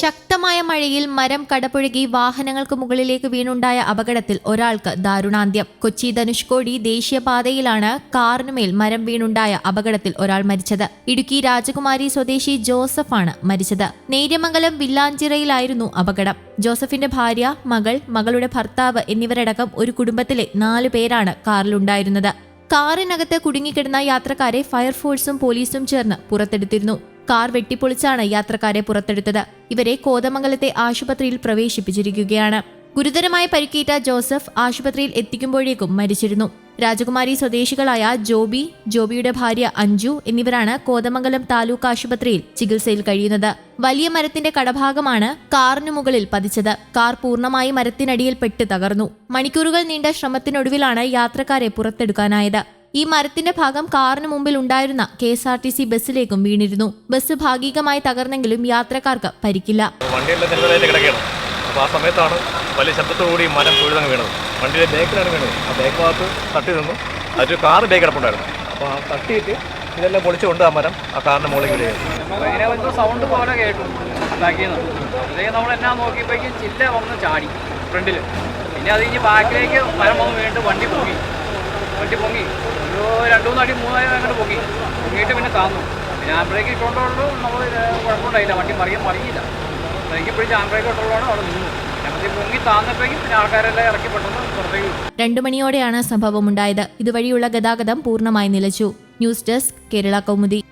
ശക്തമായ മഴയിൽ മരം കടപുഴകി വാഹനങ്ങൾക്ക് മുകളിലേക്ക് വീണുണ്ടായ അപകടത്തിൽ ഒരാൾക്ക് ദാരുണാന്ത്യം. കൊച്ചി ധനുഷ്കോടി ദേശീയപാതയിലാണ് കാറിനുമേൽ മരം വീണുണ്ടായ അപകടത്തിൽ ഒരാൾ മരിച്ചത്. ഇടുക്കി രാജകുമാരി സ്വദേശി ജോസഫാണ് മരിച്ചത്. നേര്യമംഗലം വില്ലാഞ്ചിറയിലായിരുന്നു അപകടം. ജോസഫിന്റെ ഭാര്യ മകൾ മകളുടെ ഭർത്താവ് എന്നിവരടക്കം ഒരു കുടുംബത്തിലെ നാലു പേരാണ് കാറിലുണ്ടായിരുന്നത്. കാറിനകത്ത് കുടുങ്ങിക്കിടന്ന യാത്രക്കാരെ ഫയർഫോഴ്സും പോലീസും ചേർന്ന് പുറത്തെടുത്തിരുന്നു. കാർ വെട്ടിപ്പൊളിച്ചാണ് യാത്രക്കാരെ പുറത്തെടുത്തത്. ഇവരെ കോതമംഗലത്തെ ആശുപത്രിയിൽ പ്രവേശിപ്പിച്ചിരിക്കുകയാണ്. ഗുരുതരമായി പരിക്കേറ്റ ജോസഫ് ആശുപത്രിയിൽ എത്തിക്കുമ്പോഴേക്കും മരിച്ചിരുന്നു. രാജകുമാരി സ്വദേശികളായ ജോബി ജോബിയുടെ ഭാര്യ അഞ്ജു എന്നിവരാണ് കോതമംഗലം താലൂക്ക് ആശുപത്രിയിൽ ചികിത്സയിൽ കഴിയുന്നത്. വലിയ മരത്തിന്റെ കടഭാഗമാണ് കാറിനു മുകളിൽ പതിച്ചത്. കാർ പൂർണമായി മരത്തിനടിയിൽ പെട്ട് തകർന്നു. മണിക്കൂറുകൾ നീണ്ട ശ്രമത്തിനൊടുവിലാണ് യാത്രക്കാരെ പുറത്തെടുക്കാനായത്. ഈ മരത്തിന്റെ ഭാഗം കാറിന് മുമ്പിൽ ഉണ്ടായിരുന്ന K S R T C ബസ്സിലേക്കും വീണിരുന്നു. ബസ് ഭാഗികമായി തകർന്നെങ്കിലും യാത്രക്കാർക്ക് പരിക്കില്ല. ആ സമയത്താണ് വലിയ ശബ്ദത്തോടുകൂടി മരം തൊഴുതങ്ങ് വീണത്. വണ്ടിയുടെ ബേക്കിലാണ് വീണത്. ആ ബേക്ക് ഭാഗത്ത് തട്ടി നിന്നു. അതൊരു കാറ് ബേക്ക് കിടപ്പുണ്ടായിരുന്നു. അപ്പോൾ ആ തട്ടിയിട്ട് ഇതെല്ലാം പൊളിച്ചുകൊണ്ട് ആ മരം ആ കാറിന്റെ മുകളിൽ വീഴുകയായിരുന്നു സൗണ്ട് പോലെ കേട്ടു. അപ്പോഴത്തേക്ക് നമ്മൾ എന്നാ നോക്കിയപ്പോഴേക്കും ചില്ല വന്ന് ചാടി ഫ്രണ്ടിൽ പിന്നെ അത് കഴിഞ്ഞ് ബാക്കിലേക്ക് മരം വന്ന് വീണ്ടും വണ്ടി പൊങ്ങി. വണ്ടി പൊങ്ങി. ഒരു രണ്ട് അടി മൂന്നായി അങ്ങോട്ട് പൊക്കി പൊക്കിയിട്ട് പിന്നെ താന്നു. പിന്നെ ആംബ്രേക്ക് ഇട്ടുകൊണ്ടുള്ളൂ നമ്മൾ കുഴപ്പമുണ്ടായില്ല. വണ്ടി മറിയാൻ മറിയില്ല. ബ്രേക്ക് പിടിച്ച് ആംബ്രേക്ക് ഇട്ടുള്ളതാണ് അവിടെ നിന്നു. രണ്ടു മണിയോടെയാണ് സംഭവമുണ്ടായത്. ഇതുവഴിയുള്ള ഗതാഗതം പൂർണമായി നിലച്ചു. News desk Kerala Kaumudi.